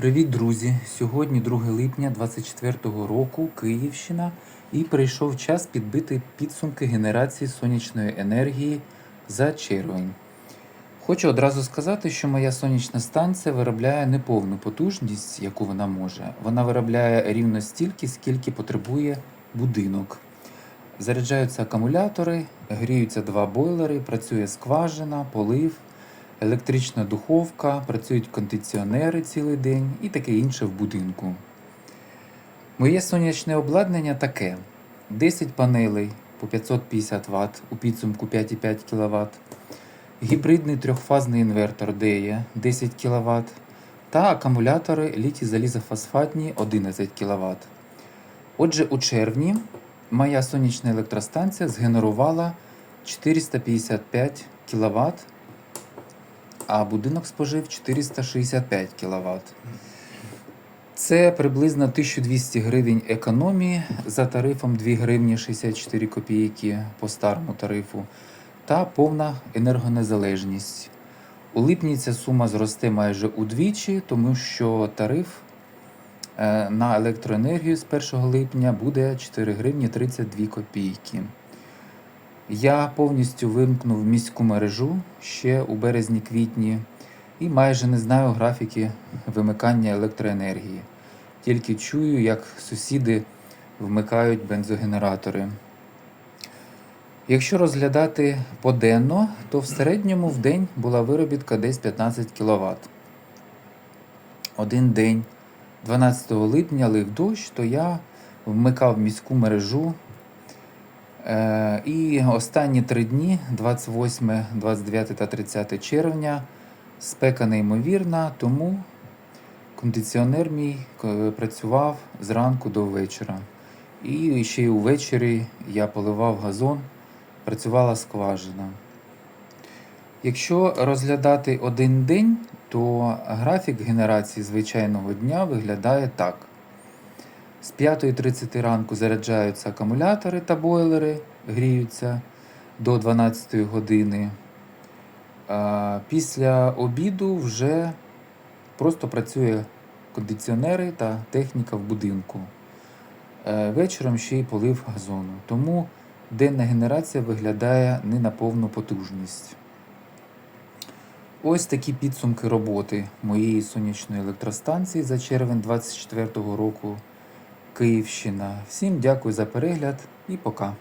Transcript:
Привіт, друзі! Сьогодні 2 липня 2024 року Київщина і прийшов час підбити підсумки генерації сонячної енергії за червень. Хочу одразу сказати, що моя сонячна станція виробляє неповну потужність, яку вона може. Вона виробляє рівно стільки, скільки потребує будинок. Заряджаються акумулятори, гріються два бойлери, працює скважина, полив, електрична духовка, працюють кондиціонери цілий день і таке інше в будинку. Моє сонячне обладнання таке: 10 панелей по 550 Вт у підсумку 5,5 кВт, гібридний трьохфазний інвертор DE 10 кВт та акумулятори літій залізофосфатні 11 кВт. Отже, у червні моя сонячна електростанція згенерувала 455 кВт, а будинок спожив 465 кВт. Це приблизно 1200 гривень економії за тарифом 2 гривні 64 копійки по старому тарифу та повна енергонезалежність. У липні ця сума зросте майже удвічі, тому що тариф е, на електроенергію з 1 липня буде 4 гривні 32 копійки. Я повністю вимкнув міську мережу ще у березні-квітні і майже не знаю графіки вимикання електроенергії. Тільки чую, як сусіди вмикають бензогенератори. Якщо розглядати поденно, то в середньому в день була виробітка десь 15 кВт. Один день, 12 липня, лив дощ, то я вмикав міську мережу. Е, І останні три дні, 28, 29 та 30 червня, спека неймовірна, тому кондиціонер мій е, працював зранку до вечора. І ще й увечері я поливав газон, працювала скважина. Якщо розглядати один день, то графік генерації звичайного дня виглядає так. З 5.30 ранку заряджаються акумулятори та бойлери, гріються до 12 години. Після обіду вже просто працює кондиціонери та техніка в будинку. Е, Вечором ще й полив газону. Тому денна генерація виглядає не на повну потужність. Ось такі підсумки роботи моєї сонячної електростанції за червень 2024 року. Київщина. Всім дякую за перегляд і пока.